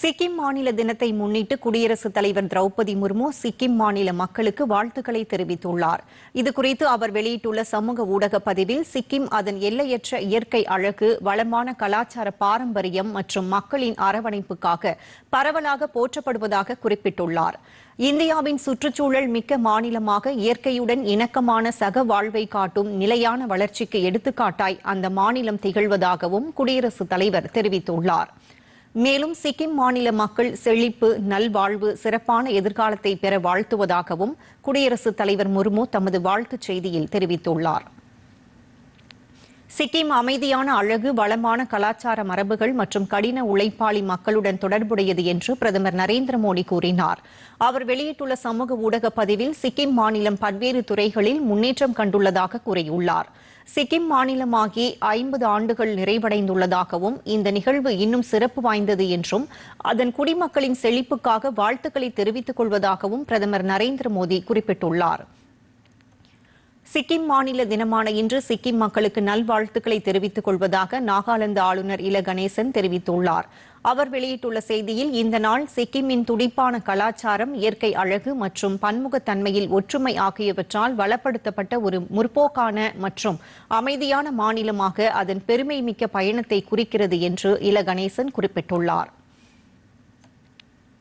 சிக்கிம் மாநில தினத்தை முன்னிட்டு குடியரசுத் தலைவர் திரௌபதி முர்மு சிக்கிம் மாநில மக்களுக்கு வாழ்த்துக்களை தெரிவித்துள்ளார். இதுகுறித்து அவர் வெளியிட்டுள்ள சமூக ஊடக பதிவில் சிக்கிம் அதன் எல்லையற்ற இயற்கை அழகு வளமான கலாச்சார பாரம்பரியம் மற்றும் மக்களின் அரவணைப்புக்காக பரவலாக போற்றப்படுவதாக குறிப்பிட்டுள்ளார். இந்தியாவின் சுற்றுச்சூழல் மிக்க மாநிலமாக இயற்கையுடன் இணக்கமான சக வாழ்வை காட்டும் நிலையான வளர்ச்சிக்கு எடுத்துக்காட்டாய் அந்த மாநிலம் திகழ்வதாகவும் குடியரசுத் தலைவர் தெரிவித்துள்ளார். மேலும் சிக்கிம் மாநில மக்கள் செழிப்பு நல்வாழ்வு சிறப்பான எதிர்காலத்தை பெற வாழ்த்துவதாகவும் குடியரசுத் தலைவர் முர்மு தமது வாழ்த்துச் செய்தியில் தெரிவித்துள்ளார். சிக்கிம் அமைதியான அழகு வளமான கலாச்சார மரபுகள் மற்றும் கடின உழைப்பாளி மக்களுடன் தொடர்புடையது என்று பிரதமர் நரேந்திர மோடி கூறினார். அவர் வெளியிட்டுள்ள சமூக ஊடக பதிவில் சிக்கிம் மாநிலம் பல்வேறு துறைகளில் முன்னேற்றம் கண்டுள்ளதாக கூறியுள்ளார். சிக்கிம் மாநிலமாகி ஐம்பது ஆண்டுகள் நிறைவடைந்துள்ளதாகவும் இந்த நிகழ்வு இன்னும் சிறப்பு வாய்ந்தது என்றும் அதன் குடிமக்களின் செழிப்புக்காக வாழ்த்துக்களை தெரிவித்துக் கொள்வதாகவும் பிரதமர் நரேந்திர மோடி குறிப்பிட்டுள்ளார். சிக்கிம் மாநில தினமான இன்று சிக்கிம் மக்களுக்கு நல்வாழ்த்துக்களை தெரிவித்துக் கொள்வதாக நாகாலாந்து ஆளுநர் இல கணேசன் தெரிவித்துள்ளார். அவர் வெளியிட்டுள்ள செய்தியில் இந்த நாள் சிக்கிமின் துடிப்பான கலாச்சாரம் இயற்கை அழகு மற்றும் பன்முகத்தன்மையில் ஒற்றுமை ஆகியவற்றால் வளப்படுத்தப்பட்ட ஒரு முற்போக்கான மற்றும் அமைதியான மாநிலமாக அதன் பெருமை மிக்க பயணத்தை குறிக்கிறது என்று இல கணேசன் குறிப்பிட்டுள்ளார்.